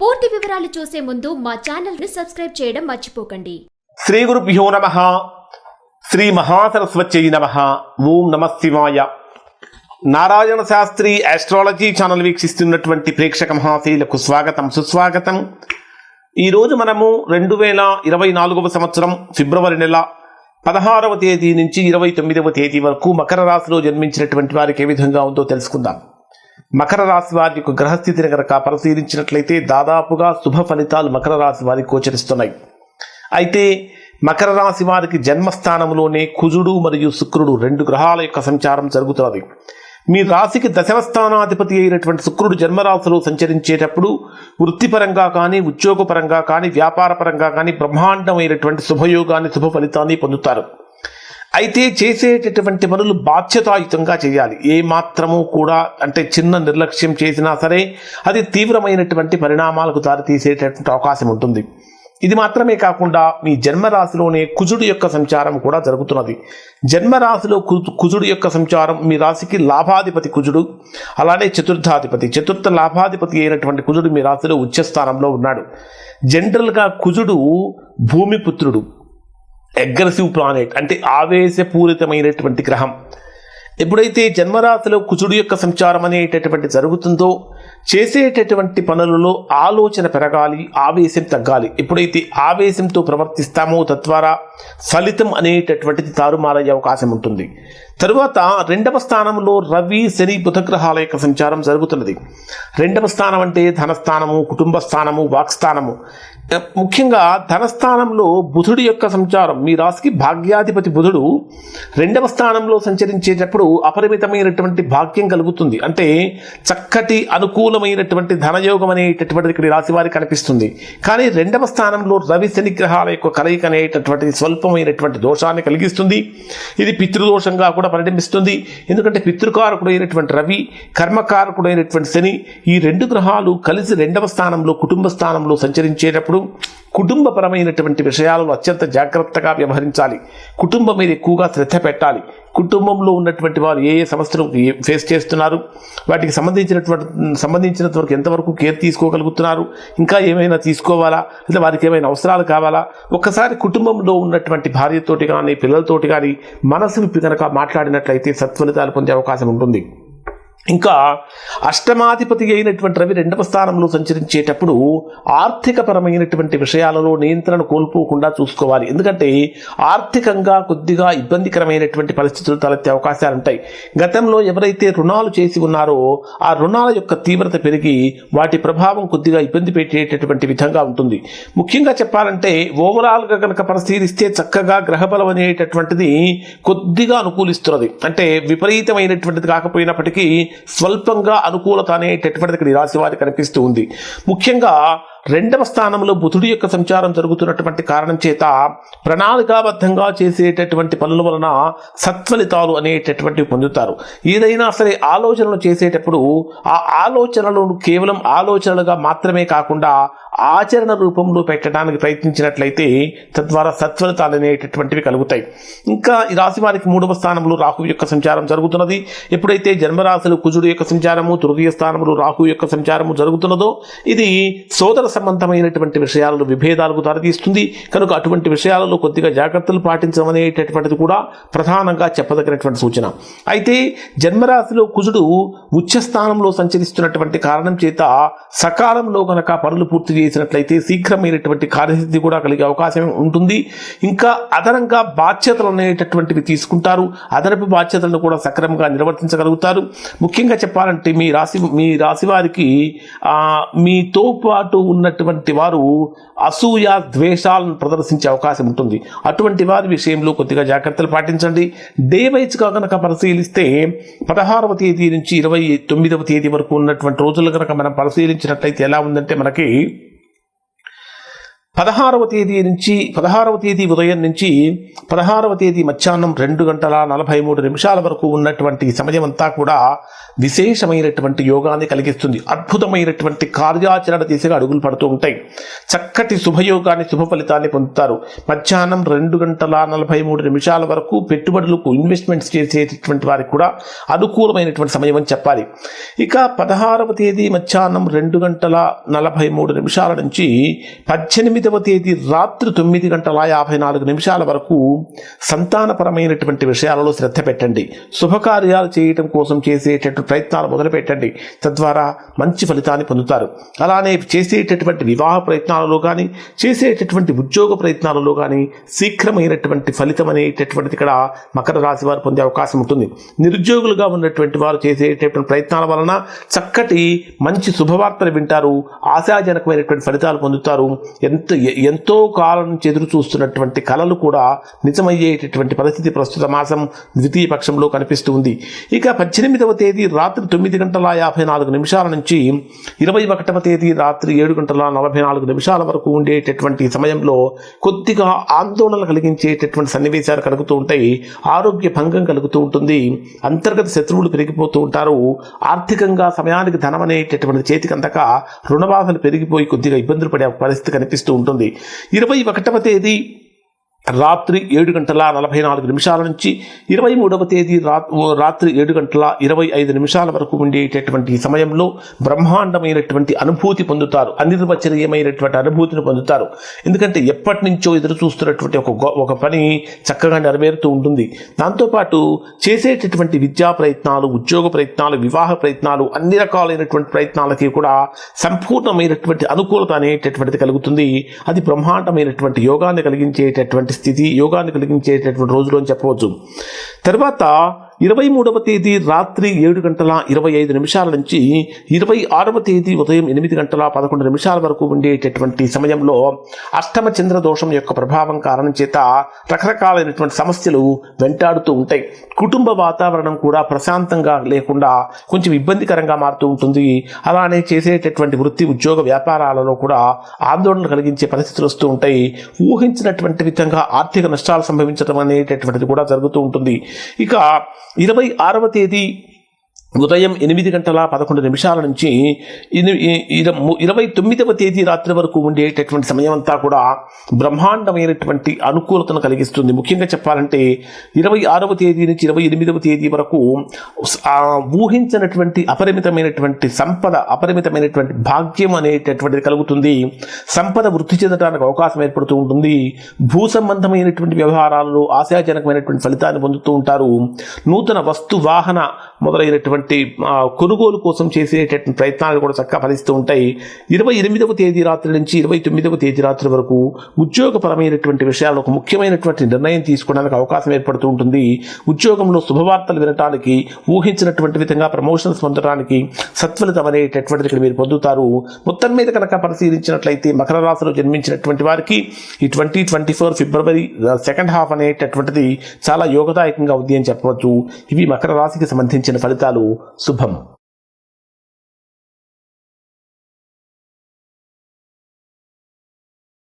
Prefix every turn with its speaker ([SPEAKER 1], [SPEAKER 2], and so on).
[SPEAKER 1] పూర్తి వివరాలు చూసే ముందు మా ఛానల్ని సబ్స్క్రైబ్ చేయడం మర్చిపోకండి.
[SPEAKER 2] శ్రీ గురుభ్యో నమ. శ్రీ మహాసరస్వత్యై నమ. ఓం నమ శివాయ. నారాయణ శాస్త్రి ఆస్ట్రాలజీ ఛానల్ వీక్షిస్తున్నటువంటి ప్రేక్షక మహాశీలకు స్వాగతం సుస్వాగతం. ఈరోజు మనము రెండు వేల ఇరవై నాలుగవ సంవత్సరం ఫిబ్రవరి నెల పదహారవ తేదీ నుంచి ఇరవై తొమ్మిదవ తేదీ వరకు మకర రాశిలో జన్మించినటువంటి వారికి ఏ విధంగా ఉందో తెలుసుకుందాం. మకర రాశి వారి యొక్క గ్రహస్థితిని కనుక పరిశీలించినట్లయితే దాదాపుగా శుభ ఫలితాలు మకర రాశి వారికి గోచరిస్తున్నాయి. అయితే మకర రాశి వారికి జన్మస్థానంలోనే కుజుడు మరియు శుక్రుడు రెండు గ్రహాల యొక్క సంచారం జరుగుతున్నది. మీ రాశికి దశమస్థానాధిపతి అయినటువంటి శుక్రుడు జన్మరాశిలో సంచరించేటప్పుడు వృత్తిపరంగా కానీ ఉద్యోగపరంగా కానీ వ్యాపారపరంగా కానీ బ్రహ్మాండమైనటువంటి శుభయోగాన్ని శుభ ఫలితాన్ని పొందుతారు. అయితే చేసేటటువంటి పనులు బాధ్యతాయుతంగా చేయాలి. ఏ మాత్రము కూడా అంటే చిన్న నిర్లక్ష్యం చేసినా సరే అది తీవ్రమైనటువంటి పరిణామాలకు దారితీసేటటువంటి అవకాశం ఉంటుంది. ఇది మాత్రమే కాకుండా మీ జన్మరాశిలోనే కుజుడు యొక్క సంచారం కూడా జరుగుతున్నది. జన్మరాశిలో కుజుడు యొక్క సంచారం మీ రాశికి లాభాధిపతి కుజుడు అలానే చతుర్థాధిపతి. చతుర్థ లాభాధిపతి అయినటువంటి కుజుడు మీ రాశిలో ఉచ్చస్థానంలో ఉన్నాడు. జనరల్గా కుజుడు భూమిపుత్రుడు అగ్రెసివ్ ప్లానెట్ అంటే ఆవేశపూరితమైనటువంటి గ్రహం. ఎప్పుడైతే జన్మరాశిలో కుజుడు యొక్క సంచారం అనేటటువంటి జరుగుతుందో చేసేటటువంటి పనులలో ఆలోచన పెరగాలి ఆవేశం తగ్గాలి. ఎప్పుడైతే ఆవేశంతో ప్రవర్తిస్తామో తద్వారా ఫలితం అనేటటువంటిది తారుమారయ్యే అవకాశం ఉంటుంది. తరువాత రెండవ స్థానంలో రవి శని బుధగ్రహాల యొక్క సంచారం జరుగుతున్నది. రెండవ స్థానం అంటే ధనస్థానము కుటుంబ స్థానము వాక్స్థానము. ముఖ్యంగా ధనస్థానంలో బుధుడి యొక్క సంచారం. మీ రాశికి భాగ్యాధిపతి బుధుడు రెండవ స్థానంలో సంచరించేటప్పుడు అపరిమితమైనటువంటి భాగ్యం కలుగుతుంది. అంటే చక్కటి అనుకూలమైనటువంటి ధనయోగం అనేటటువంటిది ఇక్కడ రాశి వారికి కనిపిస్తుంది. కానీ రెండవ స్థానంలో రవి శని గ్రహాల యొక్క కలయిక అనేటటువంటిది స్వల్పమైనటువంటి దోషాన్ని కలిగిస్తుంది. ఇది పితృదోషంగా కూడా పరిణమిస్తుంది. ఎందుకంటే పితృకారకుడైనటువంటి రవి కర్మకారకుడైనటువంటి శని ఈ రెండు గ్రహాలు కలిసి రెండవ స్థానంలో కుటుంబ స్థానంలో సంచరించేటప్పుడు కుటుంబపరమైనటువంటి విషయాలలో అత్యంత జాగ్రత్తగా వ్యవహరించాలి. కుటుంబం మీద ఎక్కువగా శ్రద్ధ పెట్టాలి. కుటుంబంలో ఉన్నటువంటి వారు ఏ ఏ సమస్యలు ఏ- ఫేస్ చేస్తున్నారు? వాటికి సంబంధించినటువంటి సంబంధించినంత వరకు ఎంతవరకు కేర్ తీసుకోగలుగుతున్నారు? ఇంకా ఏమైనా తీసుకోవాలా? లేదా వారికి ఏమైనా అవసరాలు కావాలా? ఒక్కసారి కుటుంబంలో ఉన్నటువంటి భార్యతోటి కానీ పిల్లలతోటి కానీ మనసు విప్పి కనుక మాట్లాడినట్లయితే సత్ఫలితాలు పొందే అవకాశం ఉంటుంది. ఇంకా అష్టమాధిపతి అయినటువంటి రవి రెండవ స్థానంలో సంచరించేటప్పుడు ఆర్థికపరమైనటువంటి విషయాలలో నియంత్రణ కోల్పోకుండా చూసుకోవాలి. ఎందుకంటే ఆర్థికంగా కొద్దిగా ఇబ్బందికరమైనటువంటి పరిస్థితులు తలెత్తే అవకాశాలు ఉంటాయి. గతంలో ఎవరైతే రుణాలు చేసి ఉన్నారో ఆ రుణాల యొక్క తీవ్రత పెరిగి వాటి ప్రభావం కొద్దిగా ఇబ్బంది పెట్టేటటువంటి విధంగా ఉంటుంది. ముఖ్యంగా చెప్పాలంటే ఓవరాల్గా కనుక పరిశీలిస్తే చక్కగా గ్రహబలం అనేటటువంటిది కొద్దిగా అనుకూలిస్తున్నది. అంటే విపరీతమైనటువంటిది కాకపోయినప్పటికీ స్వల్పంగా అనుకూలత అనేటటువంటిది ఇక్కడ ఈ రాశి వారికి కనిపిస్తూ ఉంది. ముఖ్యంగా రెండవ స్థానంలో బుధుడి యొక్క సంచారం జరుగుతున్నటువంటి కారణం చేత ప్రణాళికాబద్ధంగా చేసేటటువంటి పనుల వలన సత్ఫలితాలు అనేటటువంటివి పొందుతారు. ఏదైనా సరే ఆలోచనలు చేసేటప్పుడు ఆ ఆలోచనలను కేవలం ఆలోచనలుగా మాత్రమే కాకుండా ఆచరణ రూపంలో పెట్టడానికి ప్రయత్నించినట్లయితే తద్వారా సత్ఫలితాలు అనేటటువంటివి కలుగుతాయి. ఇంకా ఈ రాశి వారికి మూడవ స్థానంలో రాహు యొక్క సంచారం జరుగుతున్నది. ఎప్పుడైతే జన్మరాశులు కుజుడు యొక్క సంచారము తృతీయ స్థానంలో రాహు యొక్క సంచారము జరుగుతున్నదో ఇది సోదర సంబంధమైనటువంటి విషయాలలో విభేదాలకు దారితీస్తుంది. కనుక అటువంటి విషయాలలో కొద్దిగా జాగ్రత్తలు పాటించమనేటటువంటిది కూడా ప్రధానంగా చెప్పదగినటువంటి సూచన. అయితే జన్మరాశిలో కుజుడు ఉచ్చస్థానంలో సంచరిస్తున్నటువంటి కారణం చేత సకాలంలో కనుక పనులు పూర్తి చేసినట్లయితే శీఘ్రమైనటువంటి కార్యసిద్ధి కూడా కలిగే అవకాశం ఉంటుంది. ఇంకా అదనంగా బాధ్యతలు అనేటటువంటివి తీసుకుంటారు. అదనపు బాధ్యతలను కూడా సక్రమంగా నిర్వర్తించగలుగుతారు. ముఖ్యంగా చెప్పాలంటే మీ రాశి మీ రాశి వారికి మీతో పాటు ఉన్న ఉన్నటువంటి వారు అసూయ ద్వేషాలను ప్రదర్శించే అవకాశం ఉంటుంది. అటువంటి వారి విషయంలో కొద్దిగా జాగ్రత్తలు పాటించండి. డే వైజ్గా కనుక పరిశీలిస్తే పదహారవ తేదీ నుంచి ఇరవై తొమ్మిదవ తేదీ వరకు ఉన్నటువంటి రోజులు కనుక మనం పరిశీలించినట్లయితే ఎలా ఉందంటే మనకి పదహారవ తేదీ నుంచి పదహారవ తేదీ ఉదయం నుంచి పదహారవ తేదీ మధ్యాహ్నం రెండు గంటల నలభై మూడు నిమిషాల వరకు ఉన్నటువంటి సమయం అంతా కూడా విశేషమైనటువంటి యోగాన్ని కలిగిస్తుంది. అద్భుతమైనటువంటి కార్యాచరణ దిశగా అడుగులు పడుతూ ఉంటాయి. చక్కటి శుభయోగాన్ని శుభ ఫలితాన్ని పొందుతారు. మధ్యాహ్నం రెండు గంటల నలభై మూడు నిమిషాల వరకు పెట్టుబడులకు ఇన్వెస్ట్మెంట్స్ చేసేటటువంటి వారికి కూడా అనుకూలమైనటువంటి సమయం అని చెప్పాలి. ఇక పదహారవ తేదీ మధ్యాహ్నం రెండు గంటల నలభై మూడు నిమిషాల నుంచి పద్దెనిమిది తొమ్మిదవ తేదీ రాత్రి తొమ్మిది గంటల యాభై నాలుగు నిమిషాల వరకు సంతానపరమైనటువంటి విషయాలలో శ్రద్ధ పెట్టండి. శుభకార్యాలు చేయటం కోసం చేసేటటువంటి ప్రయత్నాలు మొదలుపెట్టండి. తద్వారా మంచి ఫలితాన్ని పొందుతారు. అలానే చేసేటటువంటి వివాహ ప్రయత్నాలలో కానీ చేసేటటువంటి ఉద్యోగ ప్రయత్నాలలో కానీ శీఘ్రమైనటువంటి ఫలితం అనేటటువంటిది ఇక్కడ మకర రాశి వారు పొందే అవకాశం ఉంటుంది. నిరుద్యోగులుగా ఉన్నటువంటి వారు చేసేటటువంటి ప్రయత్నాల వలన చక్కటి మంచి శుభవార్తలు వింటారు. ఆశాజనకమైనటువంటి ఫలితాలు పొందుతారు. ఎంత ఎంత ఎంతో కాలం నుంచి ఎదురు చూస్తున్నటువంటి కళలు కూడా నిజమయ్యేటటువంటి పరిస్థితి ప్రస్తుత మాసం ద్వితీయ పక్షంలో కనిపిస్తూ ఉంది. ఇక పద్దెనిమిదవ తేదీ రాత్రి తొమ్మిది గంటల యాభై నాలుగు నిమిషాల నుంచి ఇరవై ఒకటవ తేదీ రాత్రి ఏడు గంటల నలభై నాలుగు నిమిషాల వరకు ఉండేటటువంటి సమయంలో కొద్దిగా ఆందోళన కలిగించేటటువంటి సన్నివేశాలు కలుగుతూ ఉంటాయి. ఆరోగ్య భంగం కలుగుతూ ఉంటుంది. అంతర్గత శత్రువులు పెరిగిపోతూ ఉంటారు. ఆర్థికంగా సమయానికి ధనం అనేటటువంటి చేతికి అందక రుణబాధలు పెరిగిపోయి కొద్దిగా ఇబ్బందులు పడే పరిస్థితి కనిపిస్తూ ఉంటుంది. ఇరవై ఒకటవ తేదీ రాత్రి ఏడు గంటల నలభై నాలుగు నిమిషాల నుంచి ఇరవై మూడవ తేదీ రా- రాత్రి ఏడు గంటల ఇరవై ఐదు నిమిషాల వరకు ఉండేటటువంటి సమయంలో బ్రహ్మాండమైనటువంటి అనుభూతి పొందుతారు అనిర్వచనీయమైనటువంటి అనుభూతిని పొందుతారు. ఎందుకంటే ఎప్పటి నుంచో ఎదురు చూస్తున్నటువంటి ఒక ఒక పని చక్కగా నెరవేరుతూ ఉంటుంది. దాంతోపాటు చేసేటటువంటి విద్యా ప్రయత్నాలు ఉద్యోగ ప్రయత్నాలు వివాహ ప్రయత్నాలు అన్ని రకాలైనటువంటి ప్రయత్నాలకి కూడా సంపూర్ణమైనటువంటి అనుకూలత అనేటటువంటిది కలుగుతుంది. అది బ్రహ్మాండమైనటువంటి యోగాన్ని కలిగించేటటువంటి స్థితి యోగాన్ని కలిగించేటటువంటి రోజులు అని చెప్పవచ్చు. తర్వాత ఇరవై మూడవ తేదీ రాత్రి ఏడు గంటల ఇరవై ఐదు నిమిషాల నుంచి ఇరవై ఆరవ తేదీ ఉదయం ఎనిమిది గంటల పదకొండు నిమిషాల వరకు ఉండేటటువంటి సమయంలో అష్టమ చంద్ర దోషం యొక్క ప్రభావం కారణం చేత రకరకాలైనటువంటి సమస్యలు వెంటాడుతూ ఉంటాయి. కుటుంబ వాతావరణం కూడా ప్రశాంతంగా లేకుండా కొంచెం ఇబ్బందికరంగా మారుతూ ఉంటుంది. అలానే చేసేటటువంటి వృత్తి ఉద్యోగ వ్యాపారాలలో కూడా ఆందోళన కలిగించే పరిస్థితులు వస్తూ ఉంటాయి. ఊహించినటువంటి విధంగా ఆర్థిక నష్టాలు సంభవించడం అనేటటువంటిది కూడా జరుగుతూ ఉంటుంది. ఇక ఇరవై ఆరవ తేదీ ఉదయం ఎనిమిది గంటల పదకొండు నిమిషాల నుంచి ము- ఇరవై తొమ్మిదవ తేదీ రాత్రి వరకు ఉండేటటువంటి సమయం అంతా కూడా బ్రహ్మాండమైనటువంటి అనుకూలతను కలిగిస్తుంది. ముఖ్యంగా చెప్పాలంటే ఇరవై ఆరవ తేదీ నుంచి ఇరవై ఎనిమిదవ తేదీ వరకు ఊహించినటువంటి అపరిమితమైనటువంటి సంపద అపరిమితమైనటువంటి భాగ్యం అనేటటువంటిది కలుగుతుంది. సంపద వృద్ధి చెందడానికి అవకాశం ఏర్పడుతూ ఉంటుంది. భూ సంబంధమైనటువంటి వ్యవహారాలలో ఆశాజనకమైనటువంటి ఫలితాన్ని పొందుతూ ఉంటారు. నూతన వస్తు వాహన మొదలైనటువంటి చేసేటటువంటి కొనుగోలు కోసం చేసేటటువంటి ప్రయత్నాలు కూడా చక్కగా ఫలిస్తూ ఉంటాయి. ఇరవై ఎనిమిదవ తేదీ రాత్రి నుంచి ఇరవై తొమ్మిదవ తేదీ రాత్రి వరకు ఉద్యోగపరమైనటువంటి విషయాల్లో ఒక ముఖ్యమైనటువంటి నిర్ణయం తీసుకోవడానికి అవకాశం ఏర్పడుతూ ఉంటుంది. ఉద్యోగంలో శుభవార్తలు వినటానికి ఊహించినటువంటి విధంగా ప్రమోషన్స్ పొందడానికి సత్ఫలితం అనేటటువంటిది ఇక్కడ మీరు పొందుతారు. మొత్తం మీద కనుక పరిశీలించినట్లయితే మకర రాశిలో జన్మించినటువంటి వారికి ఈ twenty twenty four February second half అనేటటువంటిది చాలా యోగదాయకంగా ఉంది అని చెప్పవచ్చు. ఇవి మకర రాశికి సంబంధించిన ఫలితాలు. శుభం